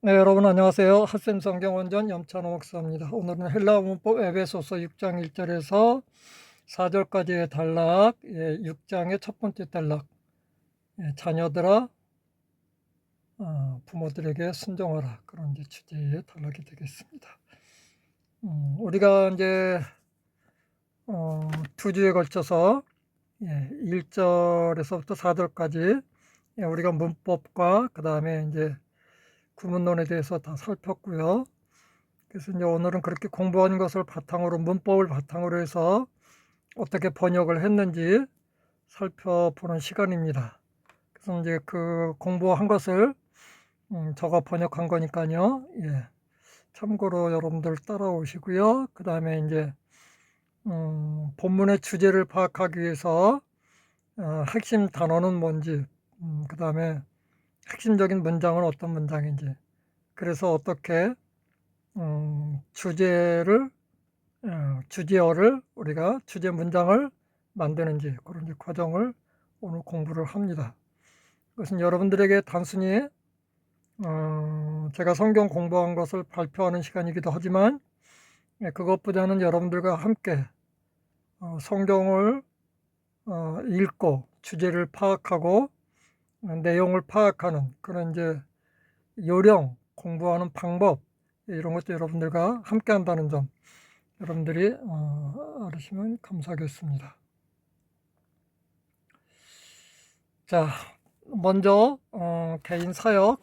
네, 여러분 안녕하세요. 핫샘 성경원전 염찬호 목사입니다. 오늘은 헬라어 문법 에베소서 6장 1절에서 4절까지의 단락, 예, 6장의 첫 번째 단락, 예, 자녀들아 어, 부모들에게 순종하라 그런 이제 주제의 단락이 되겠습니다. 음, 우리가 이제 어, 두 주에 걸쳐서 예, 1절에서부터 4절까지 예, 우리가 문법과 그 다음에 이제 구문론에 대해서 다 살폈고요. 그래서 이제 오늘은 그렇게 공부한 것을 바탕으로 문법을 바탕으로 해서 어떻게 번역을 했는지 살펴보는 시간입니다. 그래서 이제 그 공부한 것을 음, 저가 번역한 거니까요. 예. 참고로 여러분들 따라오시고요. 그 다음에 이제 음, 본문의 주제를 파악하기 위해서 어, 핵심 단어는 뭔지, 음, 그 다음에 핵심적인 문장은 어떤 문장인지, 그래서 어떻게 음, 주제를 어, 주제어를 우리가 주제 문장을 만드는지 그런 이제 과정을 오늘 공부를 합니다. 그것은 여러분들에게 단순히 어, 제가 성경 공부한 것을 발표하는 시간이기도 하지만 예, 그것보다는 여러분들과 함께 어, 성경을 어, 읽고 주제를 파악하고 어, 내용을 파악하는 그런 이제 요령 공부하는 방법 이런 것도 여러분들과 함께 한다는 점 여러분들이 어, 알으시면 감사하겠습니다. 자, 먼저 어, 개인 사역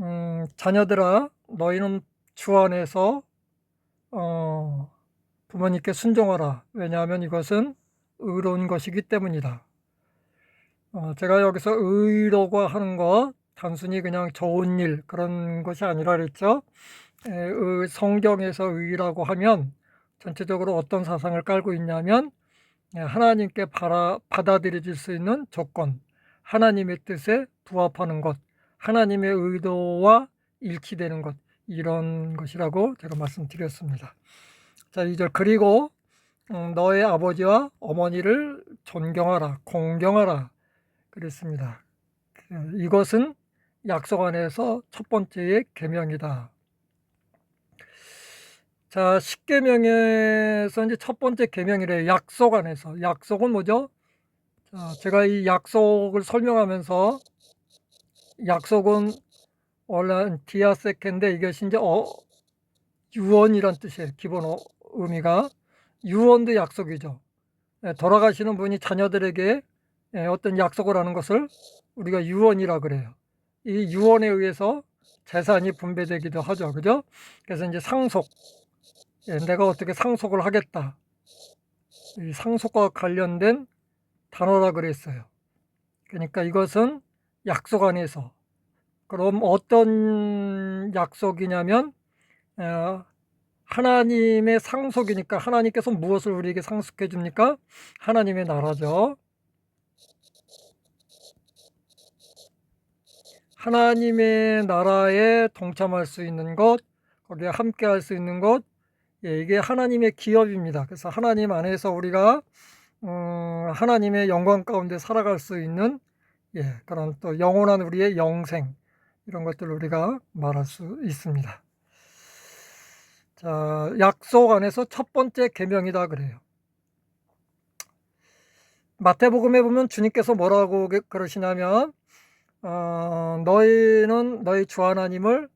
음, 자녀들아 너희는 주 안에서 어, 부모님께 순종하라. 왜냐하면 이것은 의로운 것이기 때문이다. 어, 제가 여기서 의로가 하는 것 단순히 그냥 좋은 일 그런 것이 아니라 그랬죠. 성경에서 의라고 하면 전체적으로 어떤 사상을 깔고 있냐면 예, 하나님께 받아, 받아들여질 수 있는 조건, 하나님의 뜻에 부합하는 것, 하나님의 의도와 일치되는 것 이런 것이라고 제가 말씀드렸습니다. 자, 2절 그리고 음, 너의 아버지와 어머니를 존경하라, 공경하라 그랬습니다. 그, 이것은 약속 안에서 첫 번째의 계명이다. 자, 십계명에서 이제 첫 번째 계명이래. 약속 안에서. 약속은 뭐죠? 자, 제가 이 약속을 설명하면서 약속은 원래 디아세케인데 이것이 이제 어, 유언이란 뜻이에요. 기본 어, 의미가 유언도 약속이죠. 예, 돌아가시는 분이 자녀들에게 예, 어떤 약속을 하는 것을 우리가 유언이라 그래요. 이 유언에 의해서 재산이 분배되기도 하죠. 그죠? 그래서 이제 상속. 예, 내가 어떻게 상속을 하겠다. 이 상속과 관련된 단어라 그랬어요. 그러니까 이것은 약속 안에서. 그럼 어떤 약속이냐면, 어, 하나님의 상속이니까 하나님께서 무엇을 우리에게 상속해 줍니까? 하나님의 나라죠. 하나님의 나라에 동참할 수 있는 것, 거기에 함께 할 수 있는 것, 예, 이게 하나님의 기업입니다. 그래서 하나님 안에서 우리가 음, 하나님의 영광 가운데 살아갈 수 있는 예, 그런 또 영원한 우리의 영생 이런 것들을 우리가 말할 수 있습니다. 자, 약속 안에서 첫 번째 계명이다 그래요. 마태복음에 보면 주님께서 뭐라고 그러시냐면 어, 너희는 너희 주 하나님을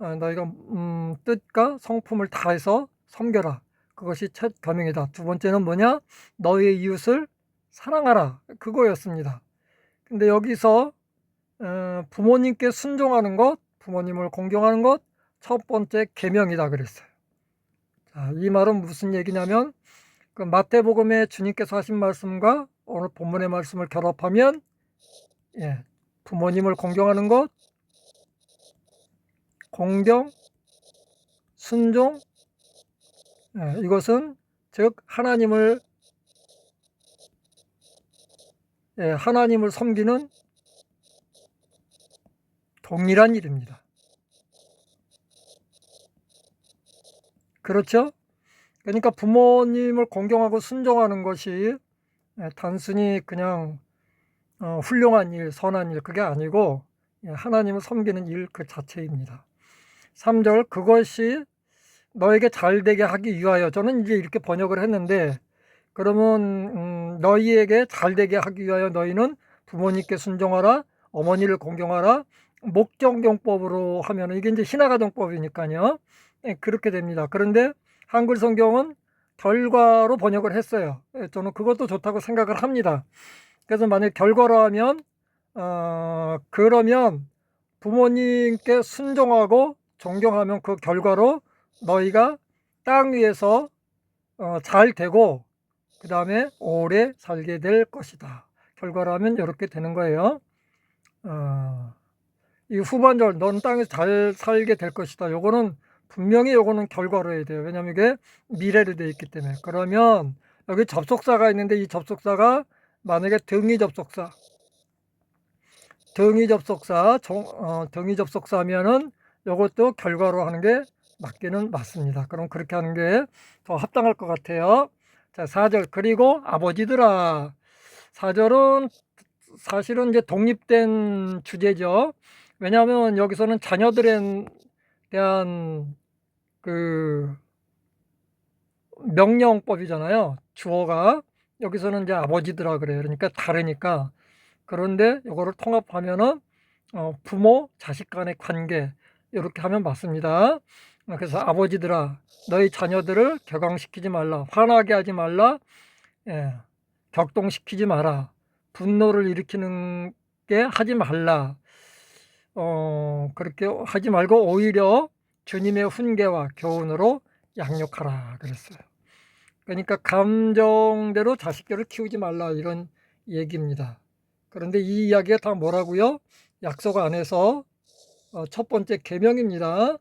어, 너희가 음, 뜻과 성품을 다해서 섬겨라. 그것이 첫 계명이다. 두 번째는 뭐냐? 너희의 이웃을 사랑하라. 그거였습니다. 근데 여기서 어, 부모님께 순종하는 것, 부모님을 공경하는 것, 첫 번째 계명이다 그랬어요. 자, 이 말은 무슨 얘기냐면 그 마태복음에 주님께서 하신 말씀과 오늘 본문의 말씀을 결합하면 예, 부모님을 공경하는 것, 공경, 순종, 예, 이것은 즉 하나님을 예, 하나님을 섬기는 동일한 일입니다. 그렇죠? 그러니까 부모님을 공경하고 순종하는 것이 예, 단순히 그냥 어, 훌륭한 일, 선한 일 그게 아니고 예, 하나님을 섬기는 일 그 자체입니다. 3절 그것이 너에게 잘 되게 하기 위하여 저는 이제 이렇게 번역을 했는데 그러면 음, 너희에게 잘 되게 하기 위하여 너희는 부모님께 순종하라 어머니를 공경하라 목정경법으로 하면 이게 이제 신화가정법이니까요 예, 그렇게 됩니다. 그런데 한글 성경은 결과로 번역을 했어요. 예, 저는 그것도 좋다고 생각을 합니다. 그래서 만약 결과로 하면 어, 그러면 부모님께 순종하고 존경하면 그 결과로 너희가 땅 위에서 어, 잘 되고 그 다음에 오래 살게 될 것이다. 결과로 하면 이렇게 되는 거예요. 어, 이 후반절 넌 땅에서 잘 살게 될 것이다. 요거는 분명히 요거는 결과로 해야 돼요. 왜냐면 이게 미래로 되어 있기 때문에. 그러면 여기 접속사가 있는데 이 접속사가 만약에 등위 접속사 등위 접속사 종, 어, 등위 접속사면은 요것도 결과로 하는 게 맞기는 맞습니다. 그럼 그렇게 하는 게 더 합당할 것 같아요. 자, 4절. 그리고 아버지들아. 4절은 사실은 이제 독립된 주제죠. 왜냐하면 여기서는 자녀들에 대한 그 명령법이잖아요. 주어가 여기서는 이제 아버지들아 그래요. 그러니까 다르니까. 그런데 이거를 통합하면은 어, 부모 자식 간의 관계 이렇게 하면 맞습니다. 그래서 아버지들아 너희 자녀들을 격앙시키지 말라 화나게 하지 말라 예, 격동시키지 마라 분노를 일으키는 게 하지 말라 어, 그렇게 하지 말고 오히려 주님의 훈계와 교훈으로 양육하라 그랬어요. 그러니까 감정대로 자식들을 키우지 말라 이런 얘기입니다. 그런데 이 이야기가 다 뭐라고요? 약속 안에서 어, 첫 번째 계명입니다.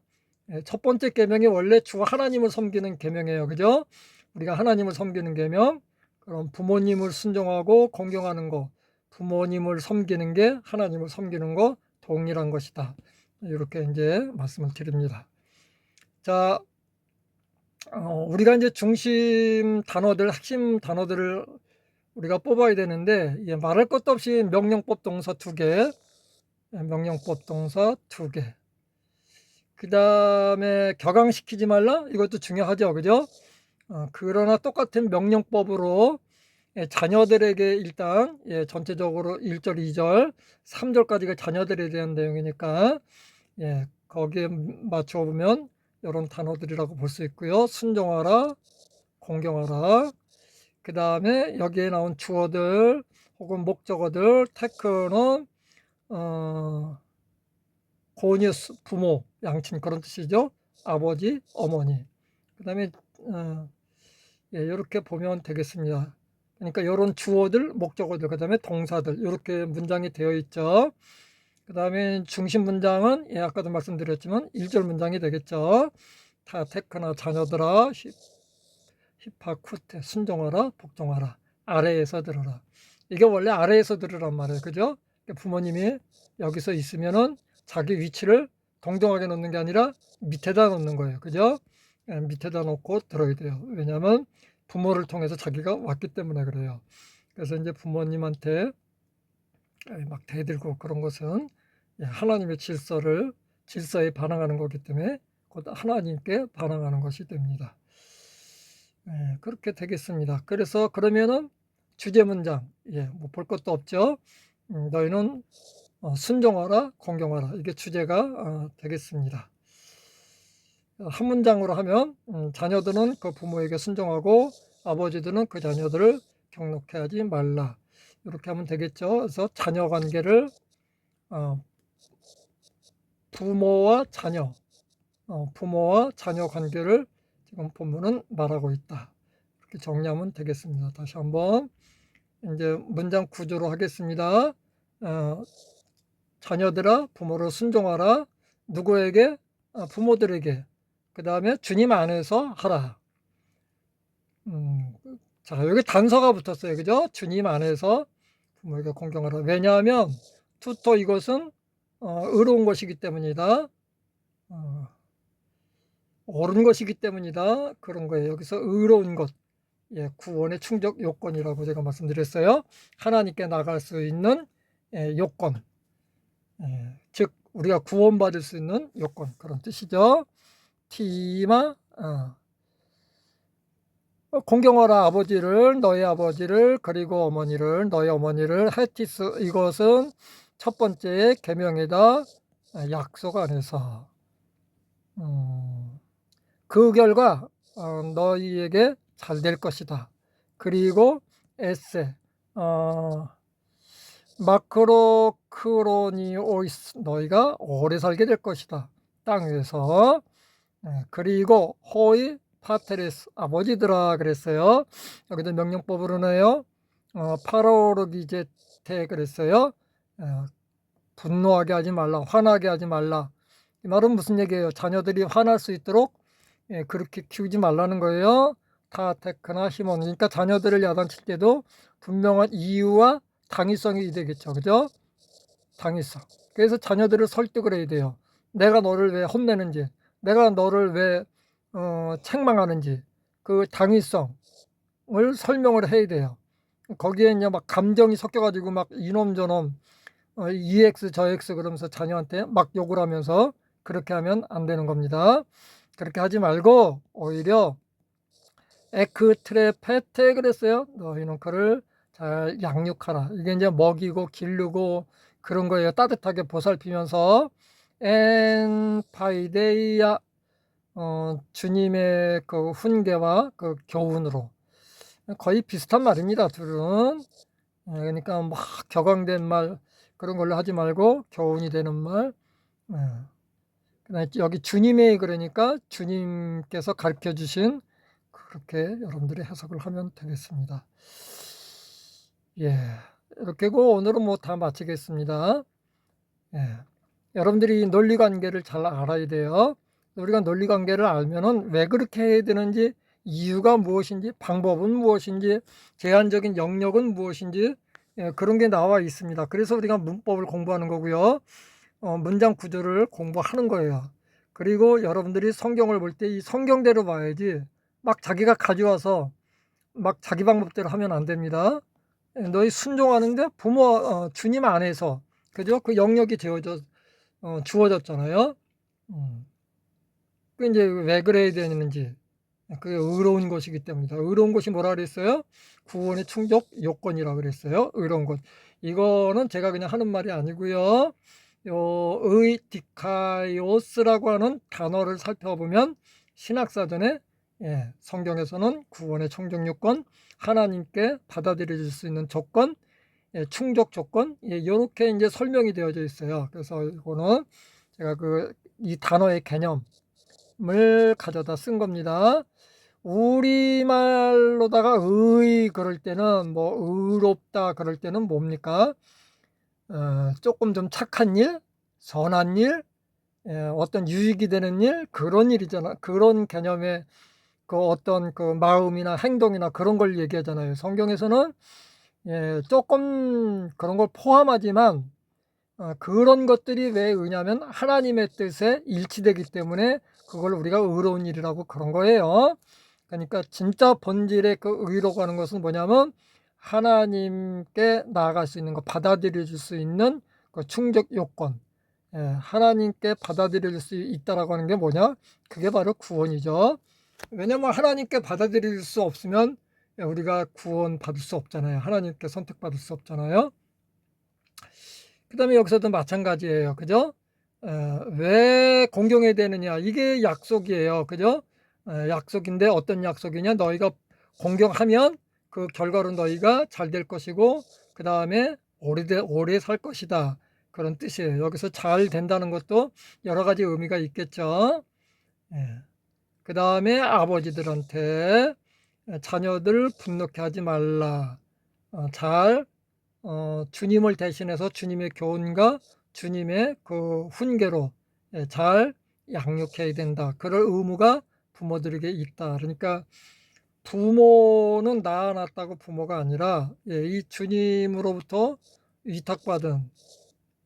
예, 첫 번째 계명이 원래 주 하나님을 섬기는 계명이에요. 그죠? 우리가 하나님을 섬기는 계명. 그럼 부모님을 순종하고 공경하는 거. 부모님을 섬기는 게 하나님을 섬기는 거 동일한 것이다. 이렇게 이제 말씀을 드립니다. 자, 어, 우리가 이제 중심 단어들, 핵심 단어들을 우리가 뽑아야 되는데, 예, 말할 것도 없이 명령법 동사 두 개, 예, 명령법 동사 두 개. 그 다음에 격앙시키지 말라? 이것도 중요하죠. 그죠? 어, 그러나 똑같은 명령법으로 예, 자녀들에게 일단 예, 전체적으로 1절, 2절, 3절까지가 자녀들에 대한 내용이니까 예, 거기에 맞춰 보면 이런 단어들이라고 볼 수 있고요. 순종하라, 공경하라. 그 다음에 여기에 나온 주어들 혹은 목적어들 테크는 어, 고니스 부모 양친 그런 뜻이죠. 아버지, 어머니. 그 다음에 어, 예, 이렇게 보면 되겠습니다. 그러니까 이런 주어들, 목적어들, 그 다음에 동사들 이렇게 문장이 되어 있죠. 그 다음에 중심 문장은 예, 아까도 말씀드렸지만 1절 문장이 되겠죠. 다 테크나 자녀들아 히파쿠테 순종하라 복종하라 아래에서 들어라. 이게 원래 아래에서 들으란 말이에요. 그죠? 그러니까 부모님이 여기서 있으면은 자기 위치를 동등하게 놓는 게 아니라 밑에다 놓는 거예요. 그죠? 예, 밑에다 놓고 들어야 돼요. 왜냐하면 부모를 통해서 자기가 왔기 때문에 그래요. 그래서 이제 부모님한테 예, 막 대들고 그런 것은 예, 하나님의 질서를 질서에 반항하는 거기 때문에 곧 하나님께 반항하는 것이 됩니다. 그렇게 되겠습니다. 그래서 그러면은 주제 문장, 예, 뭐 볼 것도 없죠. 음, 너희는 어, 순종하라, 공경하라. 이게 주제가 어, 되겠습니다. 한 문장으로 하면 음, 자녀들은 그 부모에게 순종하고 아버지들은 그 자녀들을 경록해 하지 말라. 이렇게 하면 되겠죠. 그래서 자녀 관계를 어, 부모와 자녀, 부모와 자녀 관계를 지금 본문은 말하고 있다. 이렇게 정리하면 되겠습니다. 다시 한번 이제 문장 구조로 하겠습니다. 자녀들아 부모를 순종하라. 누구에게? 아, 부모들에게. 그 다음에 주님 안에서 하라. 음, 자, 여기 단서가 붙었어요. 그죠? 주님 안에서 부모에게 공경하라. 왜냐하면 투토 이것은 어, 의로운 것이기 때문이다. 어, 옳은 것이기 때문이다. 그런 거예요. 여기서 의로운 것. 예, 구원의 충족 요건이라고 제가 말씀드렸어요. 하나님께 나갈 수 있는 예, 요건. 예, 즉 우리가 구원받을 수 있는 요건 그런 뜻이죠. 티마 어. 어, 공경하라 아버지를 너희 아버지를 그리고 어머니를 너희 어머니를 헤티스 이것은 첫 번째 계명이다 아, 약속 안에서 음, 그 결과 어, 너희에게 잘 될 것이다. 그리고 에세 어, 마크로 크로니오이스 너희가 오래 살게 될 것이다. 땅 위에서 예, 그리고 호이 파테레스 아버지들아 그랬어요. 여기도 명령법으로 내요. 어, 파로르기제테 그랬어요. 어, 분노하게 하지 말라, 화나게 하지 말라. 이 말은 무슨 얘기예요? 자녀들이 화날 수 있도록 예, 그렇게 키우지 말라는 거예요. 타테크나 힘원. 그러니까 자녀들을 야단칠 때도 분명한 이유와 당위성이 되겠죠. 그죠? 당위성. 그래서 자녀들을 설득을 해야 돼요. 내가 너를 왜 혼내는지, 내가 너를 왜 어, 책망하는지 그 당위성을 설명을 해야 돼요. 거기에 이제 막 감정이 섞여가지고 막 이놈 저놈 어, EX 저 X 그러면서 자녀한테 막 욕을 하면서 그렇게 하면 안 되는 겁니다. 그렇게 하지 말고 오히려 에크트레 페테 그랬어요. 너희는 그를 잘 양육하라. 이게 이제 먹이고 기르고 그런 거예요. 따뜻하게 보살피면서 엔파이데이아 어, 주님의 그 훈계와 그 교훈으로 거의 비슷한 말입니다. 둘은 예, 그러니까 막 격앙된 말 그런 걸로 하지 말고 교훈이 되는 말. 예. 그다음에 여기 주님의 그러니까 주님께서 가르쳐 주신 그렇게 여러분들이 해석을 하면 되겠습니다. 예. 이렇게고 오늘은 뭐 다 마치겠습니다. 예. 여러분들이 논리 관계를 잘 알아야 돼요. 우리가 논리 관계를 알면은 왜 그렇게 해야 되는지 이유가 무엇인지 방법은 무엇인지 제한적인 영역은 무엇인지 예, 그런 게 나와 있습니다. 그래서 우리가 문법을 공부하는 거고요. 어, 문장 구조를 공부하는 거예요. 그리고 여러분들이 성경을 볼 때 이 성경대로 봐야지 막 자기가 가져와서 막 자기 방법대로 하면 안 됩니다. 예, 너희 순종하는데 부모 어, 주님 안에서 그죠? 그 영역이 되어져 어, 주어졌잖아요. 음. 그 이제 왜 그래야 되는지 그게 의로운 것이기 때문이다. 의로운 것이 뭐라 그랬어요? 구원의 충족 요건이라 그랬어요. 의로운 것. 이거는 제가 그냥 하는 말이 아니고요. 요 의디카이오스라고 하는 단어를 살펴보면 신학사전에 예, 성경에서는 구원의 충족 요건, 하나님께 받아들여질 수 있는 조건, 예, 충족 조건, 예, 이렇게 이제 설명이 되어져 있어요. 그래서 이거는 제가 그 이 단어의 개념 을 가져다 쓴 겁니다. 우리말로다가 의 그럴 때는 뭐 의롭다 그럴 때는 뭡니까? 어, 조금 좀 착한 일, 선한 일, 예, 어떤 유익이 되는 일 그런 일이잖아. 그런 개념의 그 어떤 그 마음이나 행동이나 그런 걸 얘기하잖아요. 성경에서는 예, 조금 그런 걸 포함하지만 어, 그런 것들이 왜 의냐면 하나님의 뜻에 일치되기 때문에 그걸 우리가 의로운 일이라고 그런 거예요. 그러니까 진짜 본질의 그 의로가 하는 것은 뭐냐면 하나님께 나아갈 수 있는 거 받아들여 줄 수 있는 그 충족 요건. 예, 하나님께 받아들일 수 있다라고 하는 게 뭐냐? 그게 바로 구원이죠. 왜냐면 하나님께 받아들일 수 없으면 우리가 구원 받을 수 없잖아요. 하나님께 선택받을 수 없잖아요. 그 다음에 여기서도 마찬가지예요. 그죠? 어, 왜 공경해야 되느냐? 이게 약속이에요. 그죠? 어, 약속인데 어떤 약속이냐? 너희가 공경하면 그 결과로 너희가 잘 될 것이고 그 다음에 오래 오래 살 것이다. 그런 뜻이에요. 여기서 잘 된다는 것도 여러 가지 의미가 있겠죠. 예. 그 다음에 아버지들한테 자녀들 분노케 하지 말라. 어, 잘 어, 주님을 대신해서 주님의 교훈과 주님의 그 훈계로 예, 잘 양육해야 된다. 그럴 의무가 부모들에게 있다. 그러니까 부모는 낳아놨다고 부모가 아니라 예, 이 주님으로부터 위탁받은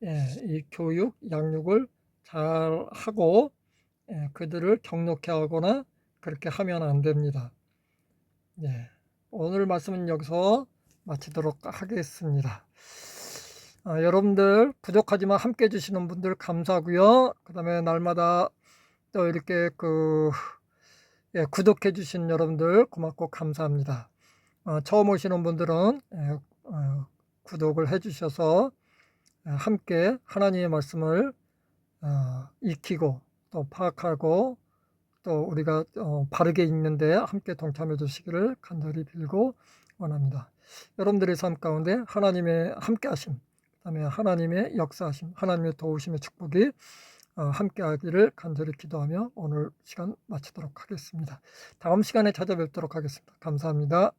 예, 이 교육, 양육을 잘 하고 그들을 격려케 하거나 그렇게 하면 안 됩니다. 오늘 말씀은 여기서 마치도록 하겠습니다. 아, 여러분들 부족하지만 함께 해주시는 분들 감사하고요. 그 다음에 날마다 또 이렇게 그 예, 구독해 주신 여러분들 고맙고 감사합니다. 어, 처음 오시는 분들은 예, 어, 구독을 해 주셔서 예, 함께 하나님의 말씀을 어, 익히고 또 파악하고 또 우리가 어, 바르게 읽는데 함께 동참해 주시기를 간절히 빌고 원합니다. 여러분들의 삶 가운데 하나님의 함께하심, 그다음에 하나님의 역사하심, 하나님의 도우심의 축복이 어, 함께하기를 간절히 기도하며 오늘 시간 마치도록 하겠습니다. 다음 시간에 찾아뵙도록 하겠습니다. 감사합니다.